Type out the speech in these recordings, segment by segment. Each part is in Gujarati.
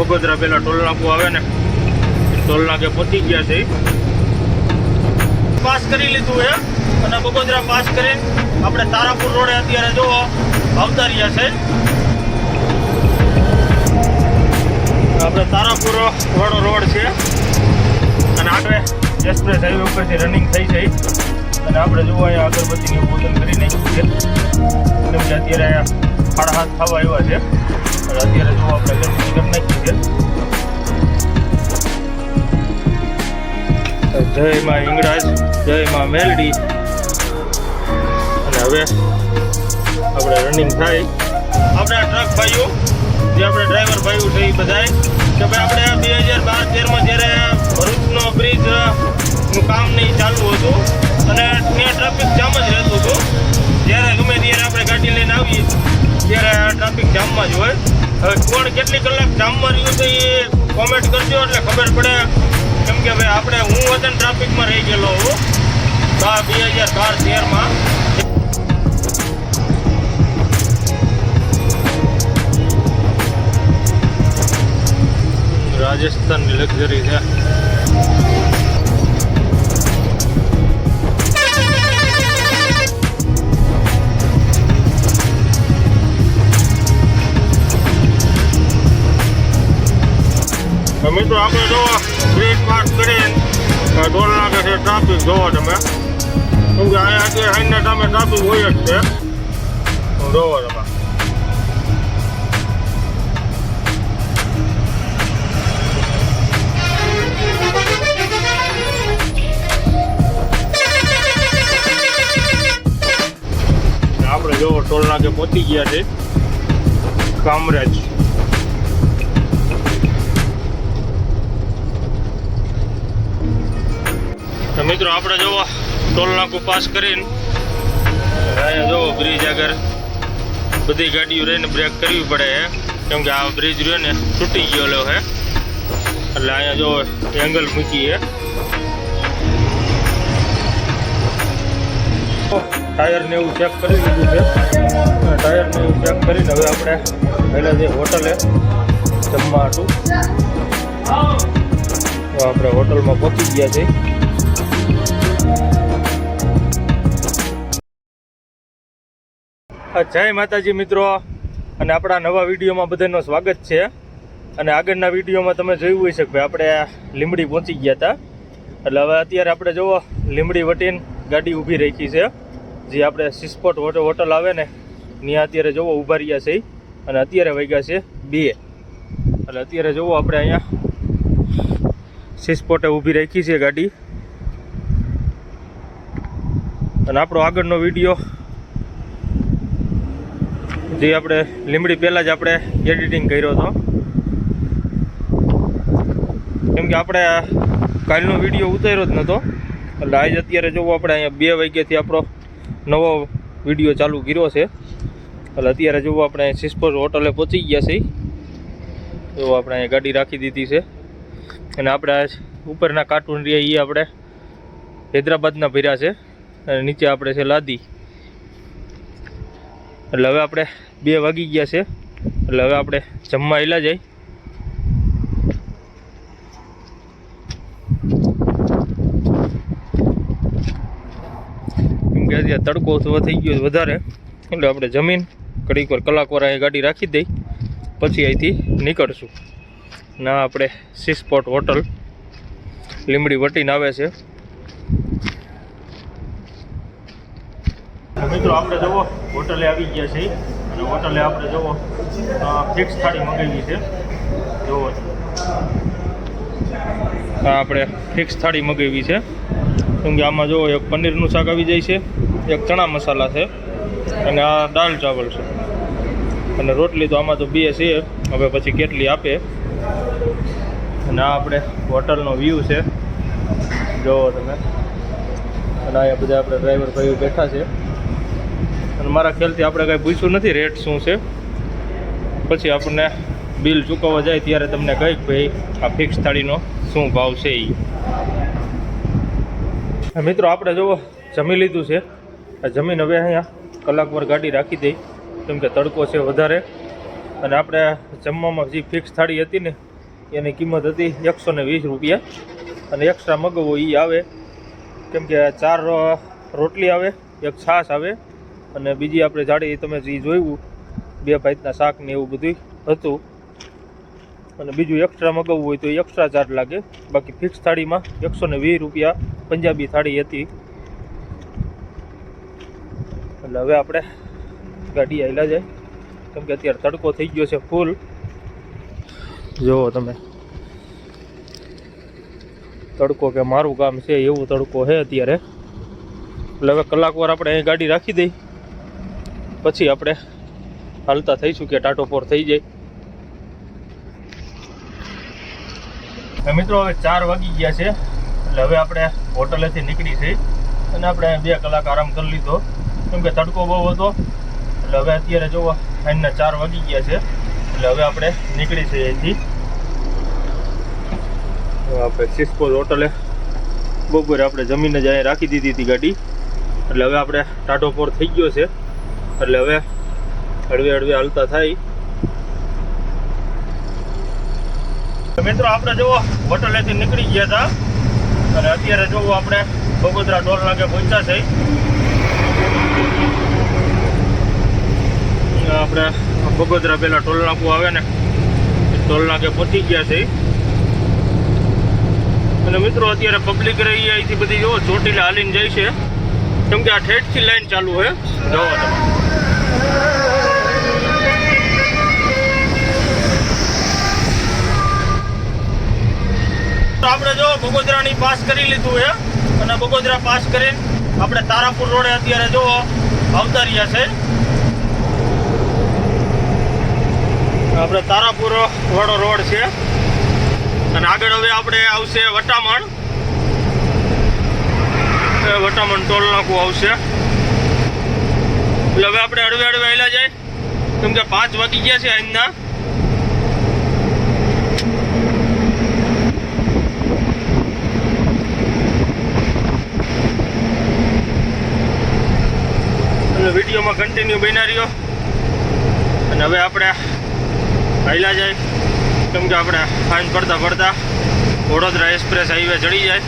બગોદરા પહેલાં ટોલ નાકું આવે ને, ટોલ નાકે પહોંચી ગયા છે. પાસ કરી લીધું છે, અને બગોદરા પાસ કરીને આપણે તારાપુર રોડે અત્યારે જો આવતા રહ્યા છે. આપણે તારાપુર વાળો રોડ છે, અને આગળ એક્સપ્રેસ હાઈવે ઉપરથી રનિંગ થઈ છે. અને આપણે જોવા અહીંયા અગરબત્તીની પૂજન કરી નાખ્યું છે. એટલે અત્યારે સાડા હાથ થવા આવ્યા છે. અત્યારે જો આપણે અગરબત્તી કરી નાખી છે. જય માં હિંગળાજ જય માં મેલડી. અને હવે આપણે રનિંગ થાય. આપણા ટ્રક ભાઈઓ, જે આપણે ડ્રાઈવર ભાઈઓ છે એ બધાએ, કે ભાઈ આપણે બે હજાર બાર તેરમાં જ્યારે ભરૂચનો બ્રિજનું કામ નહીં ચાલુ હતું, અને ત્યાં ટ્રાફિક જામ જ રહેતું હતું જ્યારે ગમે ત્યારે આપણે ગાડી લઈને આવીએ, ત્યારે ટ્રાફિક જામમાં જ હોય. હવે કોણ કેટલી કલાક જામમાં રહ્યું છે એ કોમેન્ટ કરજો એટલે ખબર પડે. કેમ કે ભાઈ આપણે હું વતન ટ્રાફિકમાં રહી ગયેલો હું. બાર, બે હજાર બાર તેરમાં રાજસ્થાનની લક્ઝરી છે. મિત્રો આપણે જો બ્રેક પાસ કરીને દોઢ નાખે છે ટ્રાફિક જોવો તમે. કેમ કે અહીંયા અત્યારે હાઈના ટાઈમે ટ્રાફિક હોય જ છે. જોવો તમે. આપણે જો ટોલ નાકે પહોંચી ગયા છે કામરેજ. મિત્રો, આપણે જોવો ટોલ નાકું પાસ કરીને અહીંયા જોવો બ્રિજ આગળ બધી ગાડીઓ રહીને બ્રેક કરવી પડે કેમ કે આ બ્રિજ રહ્યો ને, તૂટી ગયેલો હે. એટલે અહીંયા જો એંગલ મૂકી હે. ટાયર ને એવું ચેક કરી લીધું છે. ટાયર ને એવું ચેક કરીને હવે આપણે પહેલાં જે હોટલે જમવા હતું આપણે હોટલમાં પહોંચી ગયા છે જય માતાજી મિત્રો. અને આપણા નવા વિડીયોમાં બધાનો સ્વાગત છે. અને આગળના વિડીયોમાં તમે જોયું હોય છે કે આપણે લીમડી પહોંચી ગયા હતા. એટલે હવે અત્યારે આપણે જુઓ લીમડી વટીન ગાડી ઊભી રાખી છે. જે આપણે સિસ્પોટ હોટલ આવે ને, ત્યાં અત્યારે જુઓ ઊભા રહ્યા છે. અને અત્યારે વાગ્યા છે બે. એટલે અત્યારે જુઓ આપણે અહીંયા સિસ્પોટે ઊભી રાખી છે ગાડી. અને આપણો આગળનો વીડિયો જે આપણે લીમડી પહેલાં જ આપણે એડિટિંગ કર્યો હતો. કેમ કે આપણે કાલનો વીડિયો ઉતાર્યો જ નહોતો એટલે આજ અત્યારે જોવો આપણે અહીંયા બે વાગ્યાથી આપણો નવો વીડિયો ચાલુ કર્યો છે. એટલે અત્યારે જોવો આપણે સિસ્પોર હોટલે પહોંચી ગયા છે તો આપણે અહીંયા ગાડી રાખી દીધી છે. અને આપણે ઉપરના કાર્ટૂન રહ્યા એ આપણે. હૈદરાબાદના ભર્યા છે. અને નીચે આપણે છે લાદી. એટલે હવે આપણે બે વાગી ગયા છે. એટલે હવે આપણે જમવા એલા કેમ કે અત્યારે તડકો થઈ ગયો વધારે. એટલે આપણે જમીન ઘડીક વાર કલાક વાર અહીં ગાડી રાખી દઈ. પછી અહીંથી નીકળશું. ના, આપણે સી સ્પોટ હોટલ લીમડી વટીને આવે છે. મિત્રો, આપણે જુઓ, હોટલે આવી ગયા છે અને હોટલે આપણે જુઓ ફિક્સ થાળી મંગાવી છે. જુઓ. આપણે ફિક્સ થાળી મંગાવી છે. કેમ કે આમાં જુઓ, એક પનીરનું શાક આવી જાય છે, એક ચણા મસાલા છે, અને આ દાળ ચાવલ છે. અને રોટલી તો આમાં તો બે છે. હવે પછી કેટલી આપે. અને આ આપણે હોટલનો વ્યૂ છે. જુઓ તમે. અને અહીંયા બધા આપણે ડ્રાઈવર ભાઈઓ બેઠા છે. અને મારા ખ્યાલથી આપણે કાંઈ પૂછ્યું નથી રેટ શું છે. પછી આપણને બિલ ચૂકવવા જાય ત્યારે તમને કહી ભાઈ, આ ફિક્સ થાળીનો શું ભાવ છે એ મિત્રો, આપણે જુઓ, જમી લીધું છે. આ જમીન હવે અહીંયા કલાક પર ગાડી રાખી દઈ કેમ કે તડકો છે વધારે. અને આપણે જમવામાં જે ફિક્સ થાળી હતી ને, એની કિંમત હતી એકસો વીસ રૂપિયા. અને એક્સ્ટ્રા મગવો એ આવે. કેમ કે ચાર રોટલી આવે, એક છાશ આવે. અને બીજી આપણે જાડી તમે જે જોયું, બે ભાઈના શાક ને એવું બધું હતું. અને બીજું એક્સ્ટ્રા મગાવવું હોય તો એક્સ્ટ્રા ચાર્જ લાગે. બાકી ફિક્સ થાળીમાં એકસો ને વીસ રૂપિયા પંજાબી થાળી હતી. એટલે હવે આપણે ગાડી આવેલા જાય. કેમ કે અત્યારે તડકો થઈ ગયો છે ફૂલ જુઓ તમે. તડકો કે મારું કામ છે, એવું તડકો છે અત્યારે. એટલે હવે કલાક વાર આપણે અહીં ગાડી રાખી દઈ. પછી આપણે હાલતા થઈશું કે ટાટોપોર થઈ જાય. મિત્રો, હવે ચાર વાગી ગયા છે, એટલે હવે આપણે હોટલેથી નીકળી છે. અને આપણે બે કલાક આરામ કરી લીધો. કેમ કે તડકો બહુ હતો, એટલે હવે અત્યારે જુઓ સાંજના ચાર વાગી ગયા છે. એટલે હવે આપણે નીકળી છે અહીંથી. આપણે સિસ્પોઝ હોટલે બપોરે આપણે જમીને જ અહીંયા રાખી દીધી હતી ગાડી. એટલે હવે આપણે ટાટોપોર થઈ ગયો છે. એટલે હવે હળવે હળવે હાલતા થાય. મિત્રો, આપણે જુઓ હોટલેથી નીકળી ગયા હતા. અને અત્યારે જોવું આપણે બગોદરા ટોલ નાકે પહોંચ્યા છે. આપણે બગોદરા પેલા ટોલ નાકું આવે ને, ટોલ નાકે પહોંચી ગયા છે. અને મિત્રો, અત્યારે પબ્લિક રહી અહીંથી બધી જો ચોટીલા હાલીને જાય છે. કેમ કે આ ઠેઠથી લાઈન ચાલુ હોય જુઓ આપણે જો બગોદરાની પાસ કરી લીધું છે અને બગોદરા પાસ કરીને આપણે તારાપુર રોડે અત્યારે જો આવતા રહ્યા છે. આપણે તારાપુર વાળો રોડ છે. અને આગળ હવે આપણે આવશે વટામણ. વટામણ ટોલ નાકું આવશે. એટલે હવે આપણે અડવે અડવે આવેલા જાય. કેમ કે પાંચ વાગી ગયા છે આજના અને વિડીયોમાં કન્ટિન્યુ બના રહ્યો. અને હવે આપણે હાઈલા જાય. કેમ કે આપણે સાંજ પડતા પડતા વડોદરા એક્સપ્રેસ હાઈવે ચડી જાય.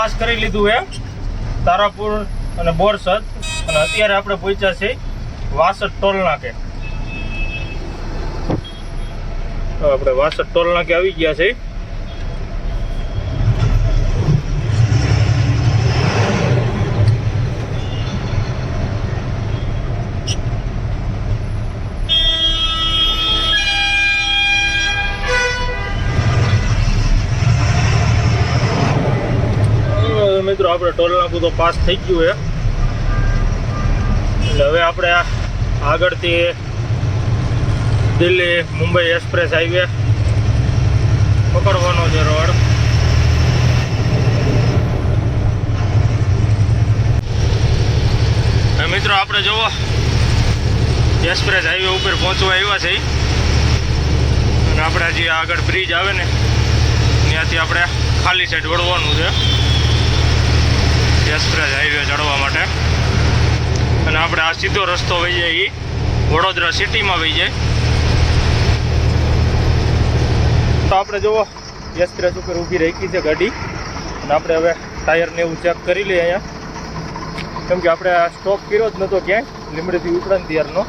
પાસ કરી લીધું એ તારાપુર અને બોરસદ. અને અત્યારે આપણે પહોંચ્યા છે વાસદ ટોલ નાકે આપણે વાસદ ટોલ નાકે આવી ગયા છે આપણે ટોલ નાકું તો પાસ થઈ ગયું છે. એટલે હવે આપણે આગળથી દિલ્હી મુંબઈ એક્સપ્રેસ હાઈવે પકડવાનો છે રોડ. મિત્રો આપણે જુઓ એક્સપ્રેસ હાઈવે ઉપર પહોંચવા આવ્યા છે અને આપણે જે આગળ બ્રિજ આવે ને, ત્યાંથી આપણે ખાલી સાઈડ વળવાનું છે. એક્સપ્રેસ હાઈવે ચડવા માટે. અને આપણે આ સીધો રસ્તો વહી જાય એ વડોદરા સિટીમાં વહી જાય. તો આપણે જુઓ એક્સપ્રેસ ઉપર ઊભી રાખી છે ગાડી. અને આપણે હવે ટાયરને એવું ચેક કરી લઈએ અહીંયા. કેમ કે આપણે આ સ્ટોપ કર્યો જ નહોતો ક્યાંય. લીમડીથી ઉપરાંત ત્યારનો.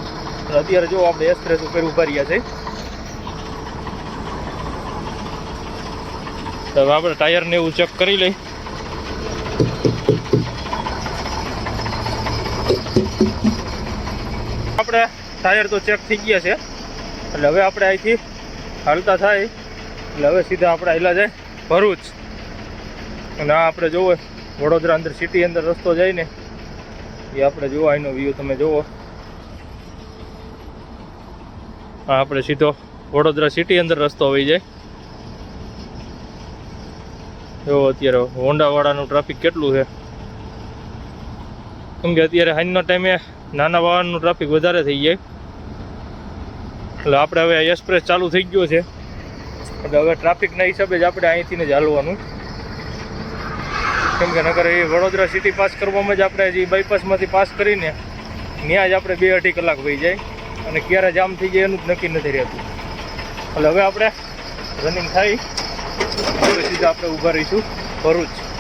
અત્યારે જો આપણે એક્સપ્રેસ ઉપર ઊભા રહ્યા છે. તો હવે આપણે ટાયરને એવું ચેક કરી લઈ આપણે ટાયર તો ચેક થઈ ગયા છે. એટલે હવે આપણે અહીંથી હાલતા થાય. એટલે હવે સીધા આપણે હાલ્યા જાય ભરૂચ. અને આ આપણે જોવો, વડોદરા અંદર સિટી અંદર રસ્તો જાય ને, એ આપણે જોવો અહીંનો વ્યૂ તમે જુઓ આ આપણે સીધો વડોદરા સિટી અંદર રસ્તો આવી જાય. જો અત્યારે હોન્ડાવાળાનું ટ્રાફિક કેટલું છે. કેમ કે અત્યારે હાઈના ટાઈમે નાના વાહનનું ટ્રાફિક વધારે થઈ જાય. એટલે આપણે હવે એક્સપ્રેસ ચાલુ થઈ ગયો છે. એટલે હવે ટ્રાફિકના હિસાબે જ આપણે અહીંથી જ હાલવાનું. કેમ કે નગર એ વડોદરા સિટી પાસ કરવામાં જ આપણે જે બાયપાસમાંથી પાસ કરીને ત્યાં જ આપણે બે અઢી કલાક વહી જાય. અને ક્યારે જામ થઈ જાય એનું જ નક્કી નથી રહેતું. એટલે હવે આપણે રનિંગ થાય. સીધા આપણે ઊભા રહીશું. ભરૂચ.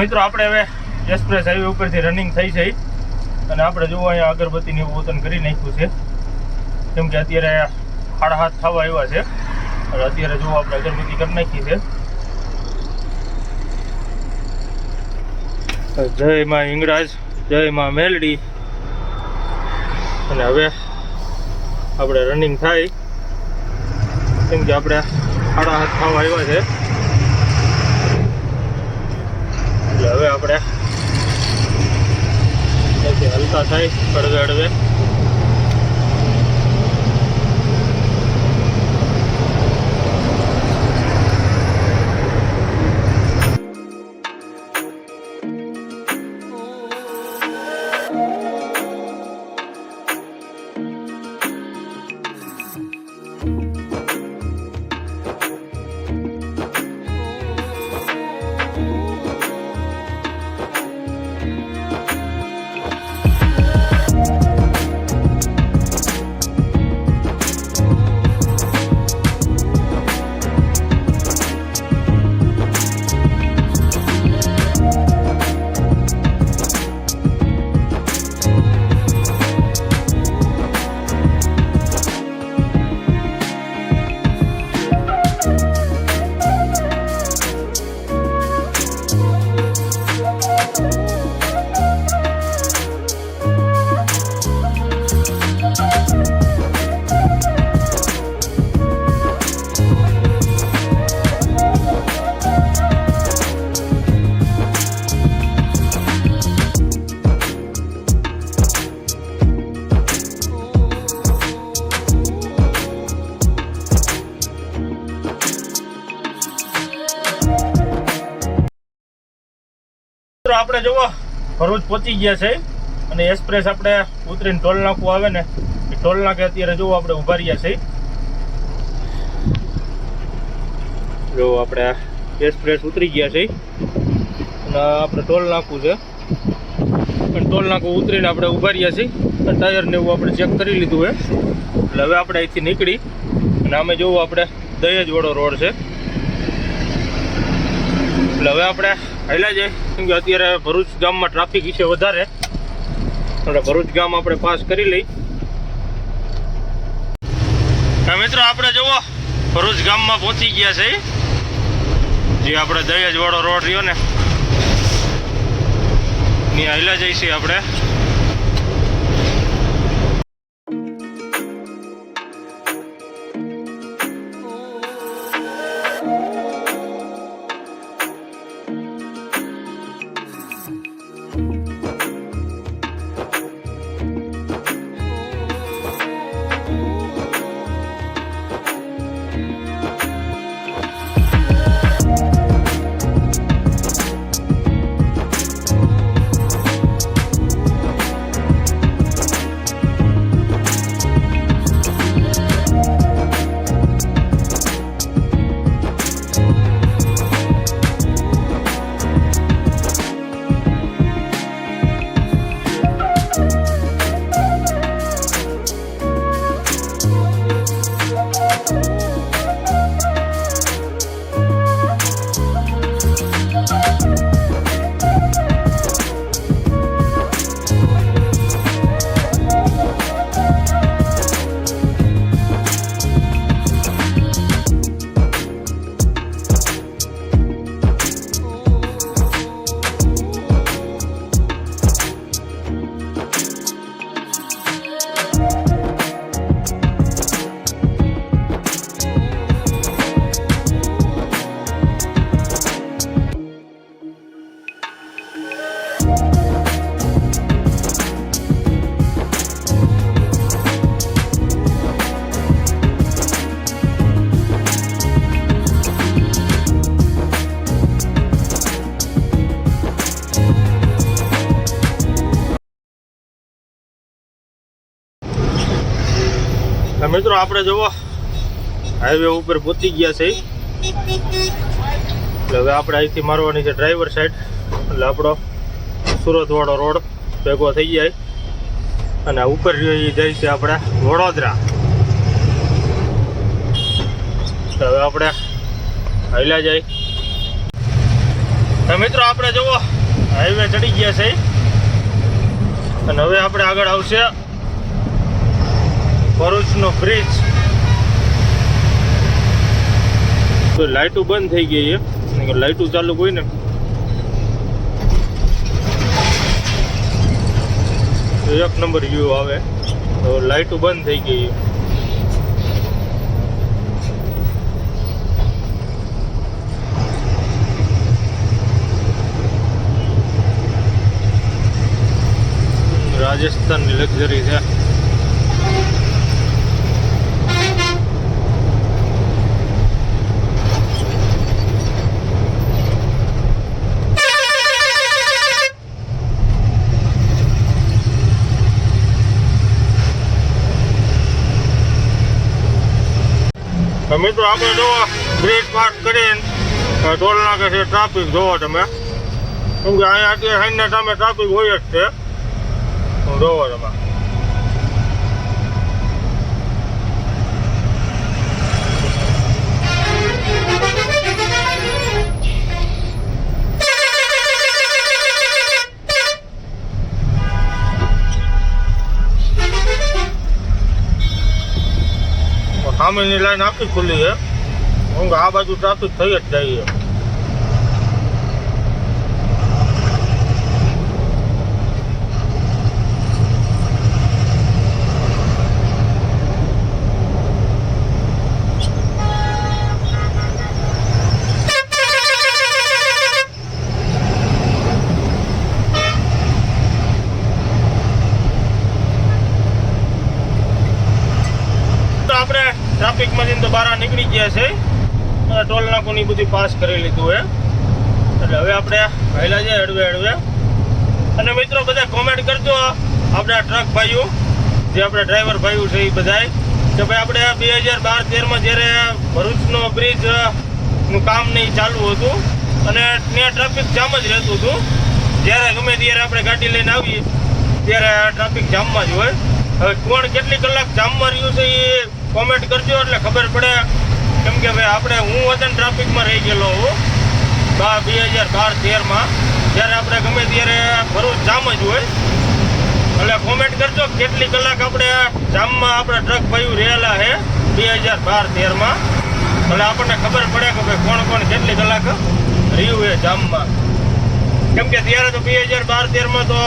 મિત્રો, આપણે હવે એક્સપ્રેસ હાઈવે ઉપરથી રનિંગ થઈ છે. અને આપણે જોવો અહીંયા અગરબત્તીની એવું કરી નાખ્યું છે. કેમ કે અત્યારે સાડા હાથ થવા આવ્યા છે. અને અત્યારે જોવા આપણે અગરબત્તી કરી નાખી છે. જય માં ઇંગરાજ જય માં મેલડી. અને હવે આપણે રનિંગ થાય. કેમ કે આપણે સાડા હાથ થવા આવ્યા છે. એટલે હવે આપણે હલકા થાય અડવે અડવે મિત્રો, આપણે જુઓ, ભરૂચ પહોંચી ગયા છે અને એક્સપ્રેસ આપણે ઉતરીને ટોલ નાકું આવે ને, એ ટોલ નાકે અત્યારે જુઓ, આપણે ઊભા રહ્યા છે જો આપણે એક્સપ્રેસ ઉતરી ગયા છે અને આપણે ટોલ નાકું છે. અને ટોલ નાકું ઉતરીને આપણે ઊભા રહ્યા છીએ. અને ટાયરને એવું આપણે ચેક કરી લીધું છે. એટલે હવે આપણે અહીંથી નીકળી. અને અમે જોવું આપણે દહેજવાળો રોડ છે. એટલે હવે આપણે હાલ્યા જાય. કેમ કે અત્યારે ભરૂચ ગામમાં ટ્રાફિક વિશે વધારે. એટલે ભરૂચ ગામ આપણે પાસ કરી લઈ. મિત્રો, આપણે જુઓ. ભરૂચ ગામમાં પહોંચી ગયા છે. જે આપણે દહેજ રોડ રહ્યો ને. ત્યાં હાલ્યા જઈશું આપણે. મિત્રો આપણે જુઓ હાઈવે ઉપર પહોંચી ગયા છે. એટલે હવે આપણે અહીંથી મારવાની છે ડ્રાઈવર સાઈડ એટલે આપણો સુરતવાળો રોડ ભેગો થઈ જાય અને ઉપર રહ્યો એ જાય છે આપણે વડોદરા. હવે આપણે હાલ્યા જાય. મિત્રો આપણે જુઓ હાઈવે ચડી ગયા છે. અને હવે આપણે આગળ આવશે. ભરૂચનો બ્રિજ તો લાઇટો બંધ થઈ ગઈ છે. લાઇટો ચાલુ હોય ને. તો એક નંબર વ્યૂ આવે. તો લાઇટો બંધ થઈ ગઈ છે. રાજસ્થાનની લક્ઝરી છે તો મિત્રો, આપણે જો બ્રેક પાસ કરીને ટોલ નાકે છે ટ્રાફિક જોવો તમે. કેમ કે અહીંયા અત્યારે સાંજના સામે ટ્રાફિક હોય જ છે. જોવો તમે. સામેની લાઈન આખી ખુલ્લી છે. આ બાજુ ટ્રાફિક થઈ જ જાય છે તો આપણે ટ્રાફિકમાંથી તો બહાર નીકળી ગયા છે ટોલ બધી પાસ કરી લીધું હે. એટલે હવે આપણે પહેલાં છે હળવે હળવે. અને મિત્રો બધા કોમેન્ટ કરજો આપણા ટ્રક ભાઈઓ, જે આપણા ડ્રાઈવર ભાઈઓ છે એ બધાએ કે ભાઈ આપણે બે હજાર બાર તેરમાં જ્યારે ભરૂચનો બ્રિજનું કામ નહીં ચાલુ હતું, અને ત્યાં ટ્રાફિક જામ જ રહેતું હતું. જ્યારે ગમે ત્યારે આપણે ગાડી લઈને આવીએ, ત્યારે ટ્રાફિક જામમાં જ હોય. હવે કોણ કેટલી કલાક જામમાં રહ્યું છે એ કોમેન્ટ કરજો એટલે ખબર પડે. કેમ કે ભાઈ, આપણે હું વતન ટ્રાફિકમાં રહી ગયેલો હું બાર બે હજાર બાર તેરમાં જ્યારે આપણે ગમે ત્યારે ભરૂચ જામ જ હોય, એટલે કોમેન્ટ કરજો કેટલી કલાક આપણે જામમાં આપણા ટ્રક ભાઈઓ રહેલા છે બે હજાર બાર તેરમાં એટલે આપણને ખબર પડે કે ભાઈ કોણ કોણ કેટલી કલાક રહ્યું છે જામમાં. કેમ કે ત્યારે તો બે હજાર બાર તેરમાં તો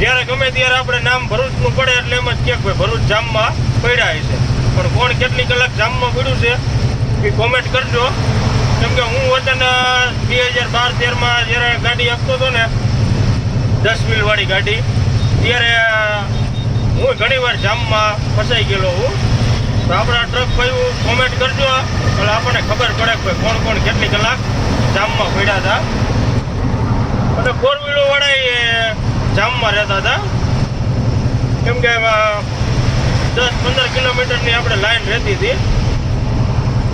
જ્યારે ગમે ત્યારે આપણે નામ ભરૂચનું પડે એટલે એમ જ કે ભાઈ ભરૂચ જામમાં પડ્યા છે પણ કોણ કેટલી કલાક જામમાં પડ્યું છે એ કોમેન્ટ કરજો. કેમ કે હું વતન બે હજાર બાર, તેરમાં જ્યારે ગાડી આપતો હતો ને, દસ મિલવાળી ગાડી, ત્યારે હું ઘણી વાર જામમાં ફસાઈ ગયેલો હું. તો આપણા ટ્રક ભાઈ કોમેન્ટ કરજો. એટલે આપણને ખબર પડે કે કોણ કોણ કેટલી કલાક જામમાં પડ્યા હતા. અને ફોર વ્હીલરવાળા એ જામમાં રહેતા હતા. કેમ કે દસ પંદર કિલોમીટરની આપણે લાઈન રહેતી હતી.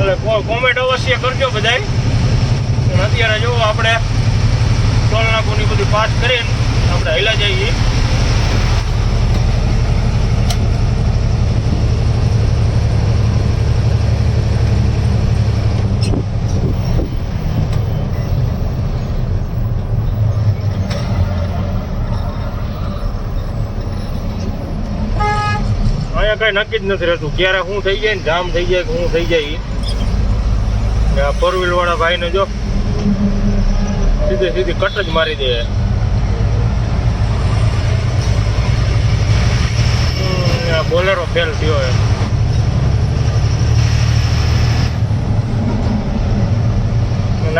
એટલે કોમેન્ટ અવશ્ય કરજો બધાય. પણ અત્યારે જો આપણે ટોલ નાકુની બધી પાસ કરીને આપણે હેલા જઈએ. અહીંયા કઈ નક્કી જ નથી રહેતું. ક્યારે શું થઈ જાય ને જામ થઈ જાય કે શું થઈ જાય આ ફોર વ્હીલ વાળા ભાઈને જો સીધી સીધી કટ જ મારી દે. બોલેરો ફેલ થયો એમ.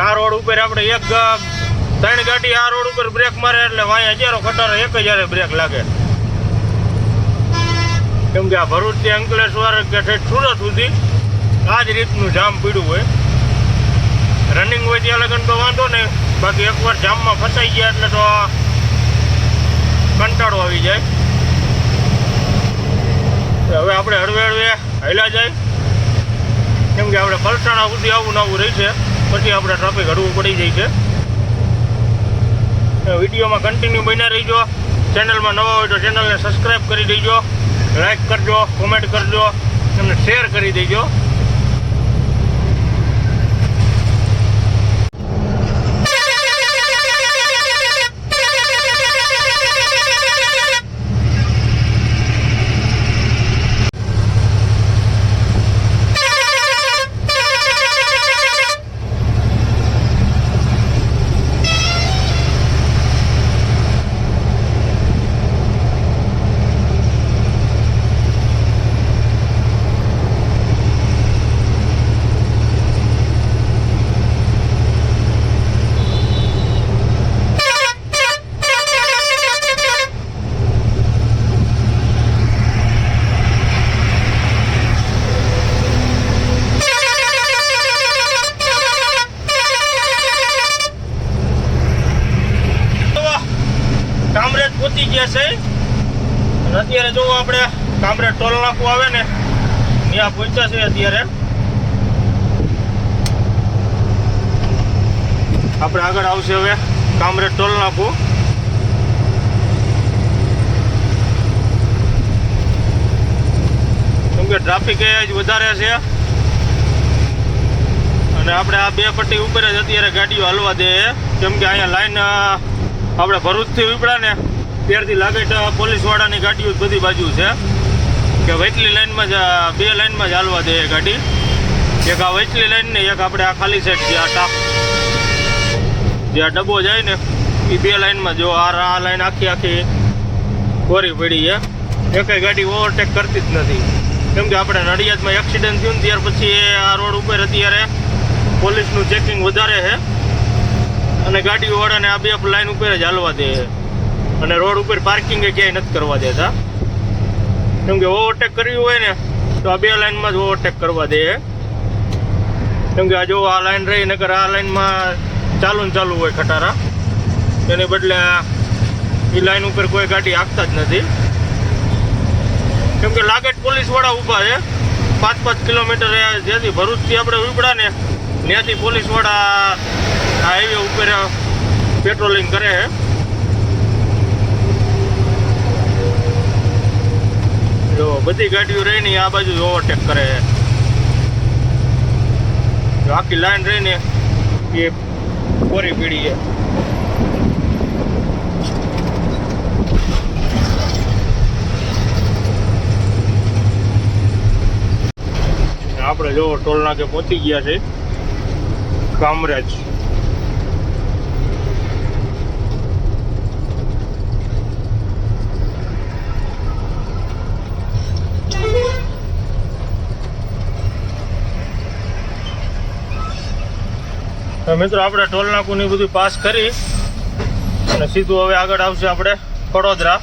આ રોડ ઉપર આપણે એક ત્રણ ગાડી આ રોડ ઉપર બ્રેક મારે એટલે વાય હજારો ખટારો એક હજારે બ્રેક લાગે. કેમ કે આ ભરૂચથી અંકલેશ્વર કે ઠેઠ સુરત સુધી આ જ રીતનું જામ પીડ્યું હોય. રનિંગ હોય ત્યાં લગન તો વાંધો નહીં બાકી એકવાર જામમાં ફસાઈ ગયા એટલે તો કંટાળો આવી જાય. હવે આપણે હળવે હળવે હાલ્યા જાય. કેમ કે આપણે પલસાણા સુધી આવું નવું રહી છે. પછી આપણે ટ્રાફિક હળવું પડી જાય છે. વિડીયોમાં કન્ટિન્યુ બન્યા રહીજો. ચેનલમાં નવા હોય તો ચેનલને સબસ્ક્રાઈબ કરી દેજો. લાઈક કરજો કોમેન્ટ કરજો તમને શેર કરી દેજો તો કામરેજ પહોંચી ગયા છે અને અત્યારે જો આપણે કામરે ટોલ નાકું આવે ને, ત્યાં પહોંચ્યા છે અત્યારે. આપણે આગળ આવશે હવે કામરે ટોલ નાકું. કેમ કે ટ્રાફિક એ જ વધારે છે. અને આપણે આ બે પટ્ટી ઉપર જ અત્યારે ગાડીઓ હલવા દે. કેમ કે અહીંયા લાઈન આપણે ભરૂચથી ઉપડા ને ત્યારથી લાગે પોલીસવાળાની ગાડીઓ બધી બાજુ છે. કે વૈટલી લાઈનમાં જ બે લાઈનમાં જ હાલવા દે ગાડી. એક આ વૈટલી લાઇન ને એક આપણે આ ખાલી સેટ જે આ ટાપ. જે આ ડબ્બો જાય ને એ બે લાઈનમાં જો આ લાઈન આખી આખી કોરી પડી છે. એકેય ગાડી ઓવરટેક કરતી જ નથી. કેમ કે આપણે નડિયાદમાં એક્સિડન્ટ થયું ને ત્યાર પછી આ રોડ ઉપર અત્યારે પોલીસનું ચેકિંગ વધારે છે. અને ગાડીઓવાળાને આ બે લાઇન ઉપર જ હાલવા દે. છે અને રોડ ઉપર પાર્કિંગ ક્યાંય નથી કરવા દેતા. કેમ કે ઓવરટેક કરવી હોય ને, તો આ બે લાઈનમાં જ ઓવરટેક કરવા દે. કેમ કે આ જો આ લાઈન રહી, નકર આ લાઈનમાં ચાલુ ને ચાલુ હોય ખટારા. એને બદલે એ લાઈન ઉપર કોઈ ગાડી આપતા જ નથી. કેમ કે લાગેટ પોલીસવાળા ઊભા છે. પાંચ પાંચ કિલોમીટર જ્યાંથી ભરૂચથી આપણે ઉપડા ને ત્યાંથી પોલીસવાળા આ હાઈવે ઉપર પેટ્રોલિંગ કરે છે જો બધી ગાડીઓ રહીને આ બાજુ ઓવરટેક કરે છે. આખી લાઈન રહીને એ કોરી પીડી છે આપણે જો ટોલ નાકે પહોંચી ગયા છે. કામરેજ. મિત્રો, આપણે ટોલ નાકું ની બધું પાસ કરી અને સીધું હવે આગળ આવશે આપણે વડોદરા.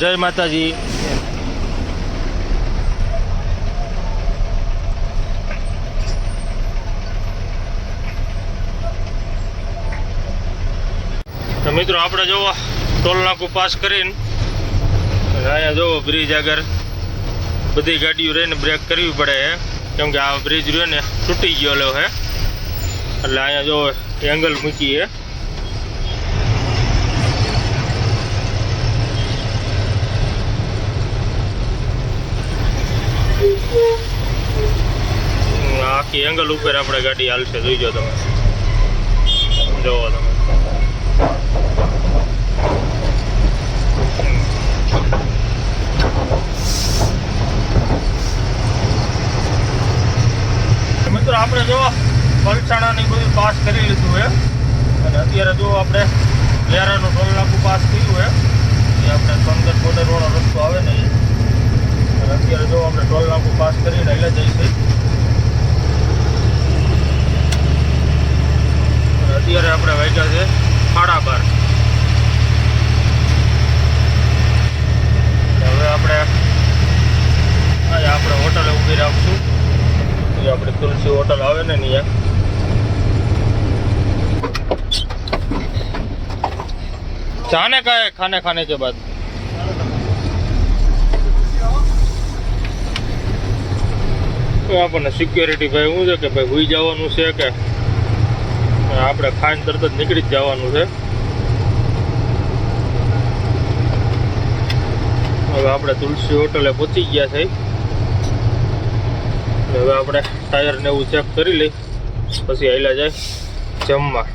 જય માતાજી. તો મિત્રો, આપણે જોવા, ટોલ નાકું પાસ કરીને અહીંયા જોવો બ્રિજ આગળ. બધી ગાડીઓ રહીને બ્રેક કરવી પડે છે કેમ કે આ બ્રિજ રહ્યો ને, તૂટી ગયેલો હે. એટલે અહીંયા જો એંગલ મૂકી છે આખી એંગલ ઉપર આપણે ગાડી હાલશે જોઈજો તમે. જોવો તમે મિત્રો આપણે જો પલસાણાની બધું પાસ કરી લીધું છે. અને અત્યારે જો આપણે લેરાનું ટોલ નાકું પાસ કર્યું છે. એ આપણે પંદર બોર્ડર વાળો રસ્તો આવે ને અને અત્યારે જો આપણે ટોલ નાકું પાસ કરીને એટલે જઈશું અત્યારે આપણે વાગ્યા છે સાડા હવે આપણે આપણે હોટલે ઊભી રાખશું. જે આપણે તુલસી હોટલ આવે ને ત્યાં जाने का ખાને ખાને खाने બાદ? बाद આપણને સિક્યોરિટી ભાઈ શું છે કે ભાઈ હોઈ જવાનું છે કે? આપણે ખાઈને તરત જ નીકળી જ જવાનું છે. હવે આપણે તુલસી હોટલે પહોંચી ગયા છે. હવે આપણે ટાયરને એવું ચેક કરી લઈ, પછી હાઈલા જાય જમવા.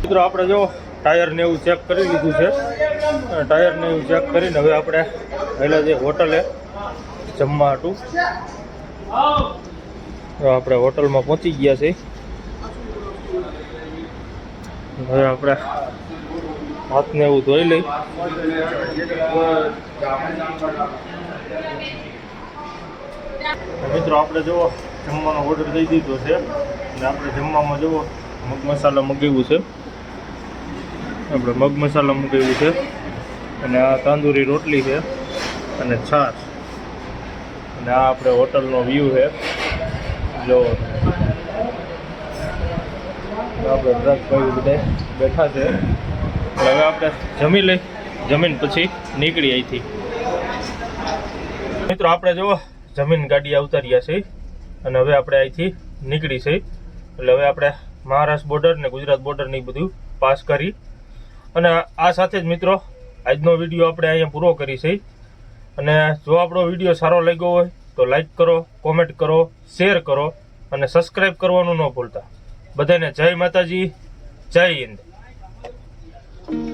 મિત્રો, આપણે જો ટાયરને એવું ચેક કરી લીધું છે. ટાયરને એવું ચેક કરીને હવે આપણે આયલા જે હોટલે જમવા હતું આપણે હોટલમાં પહોંચી ગયા છે હવે આપણે હાથને એવું ધોઈ લઈ. મિત્રો આપણે જુઓ, જમવાનો ઓર્ડર દઈ દીધો છે. અને આપણે જમવામાં જુઓ, મગ મસાલા મગાવ્યું છે. આપણે મગ મસાલા મગાવ્યું છે. અને આ તાંદૂરી રોટલી છે અને છાશ. અને આ આપણે હોટલનો વ્યૂ છે. જો, આપણે બધા બેઠા છે. હવે આપણે જમી લઈ, જમીન પછી નીકળી અહીંથી. મિત્રો, આપણે જુઓ, જમીન ગાડી ઉતાર્યા છે અને હવે આપણે અહીંથી નીકળી છે. એટલે હવે આપણે મહારાષ્ટ્ર બોર્ડર ને ગુજરાત બોર્ડર ને બધું પાસ કરી. અને આ સાથે જ મિત્રો, આજનો વીડિયો આપણે અહીંયા પૂરો કરી છે. અને જો આપણો વીડિયો સારો લાગ્યો હોય, તો લાઈક કરો કોમેન્ટ કરો શેર કરો અને સબસ્ક્રાઈબ કરવાનું ન ભૂલતા. બધાને જય માતાજી, જય હિન્દ. 嗯